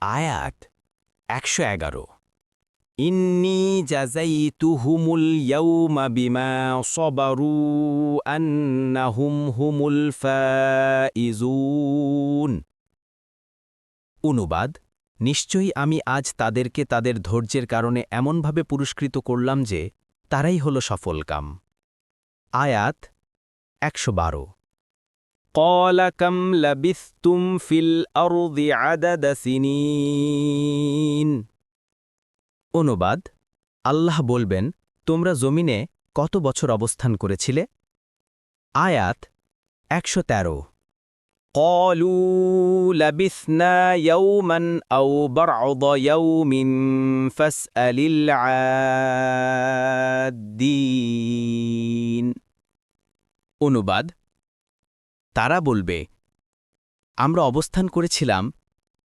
আয়াত একশো এগারো। ইন্নি জাজাইতুহুমুল ইয়াউমা বিমা সবারু আন্নাহুম হুমুল ফাইজুন। অনুবাদ, নিশ্চয়ই আমি আজ তাদেরকে তাদের ধৈর্যের কারণে এমনভাবে পুরস্কৃত করলাম যে তারাই হল সফলকাম। আয়াত একশো বারো। قال كم لبثتم في الأرض عدد سنين অনুবাদ আল্লাহ বলবেন তোমরা জমিনে কত বছর অবস্থান করেছিলে আয়াত একশো তেরো قالوا لبثنا يوما أو بعض يوم فاسأل العادين অনুবাদ তারা বলবে আমরা অবস্থান করেছিলাম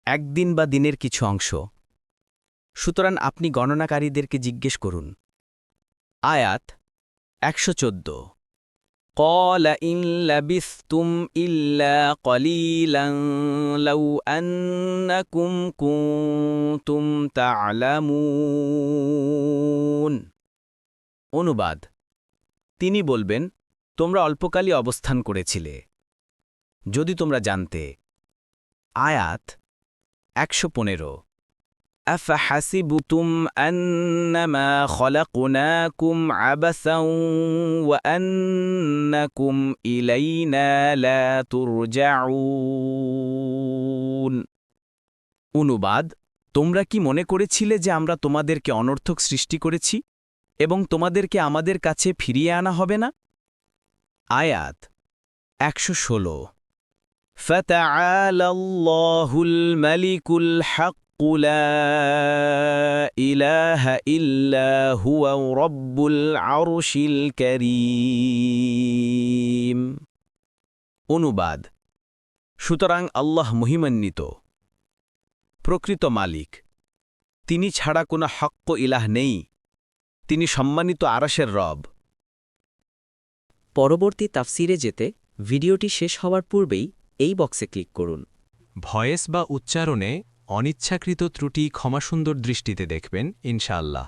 একদিন বা দিনের কিছু অংশ সুতরাং আপনি গণনাকারীদেরকে জিজ্ঞেস করুন আয়াত একশো চোদ্দ قال إن لبثتم إلا قليلا لو أنكم كنتم تعلمون অনুবাদ তিনি বলবেন তোমরা অল্পকালই অবস্থান করেছিলে যদি তোমরা জানতে আয়াত একশো পনেরো أفحسبتم أنما خلقناكم عبثا وأنكم إلينا لا ترجعون অনুবাদ তোমরা কি মনে করেছিলে যে আমরা তোমাদেরকে অনর্থক সৃষ্টি করেছি এবং তোমাদেরকে আমাদের কাছে ফিরিয়ে আনা হবে না আয়াত একশো ষোলো فتعالى الله الملك الحق لا إله إلا هو رب العرش الكريم অনুবাদ সুতরাং আল্লাহ মহিমান্বিত প্রকৃত মালিক তিনি ছাড়া কোনো হক্ক ইলাহ নেই তিনি সম্মানিত আরাসের রব পরবর্তী তাফসিরে যেতে ভিডিওটি শেষ হওয়ার পূর্বেই এই বক্সে ক্লিক করুন। ভয়েস বা উচ্চারণে অনিচ্ছাকৃত ত্রুটি ক্ষমাসুন্দর দৃষ্টিতে দেখবেন ইনশাআল্লাহ।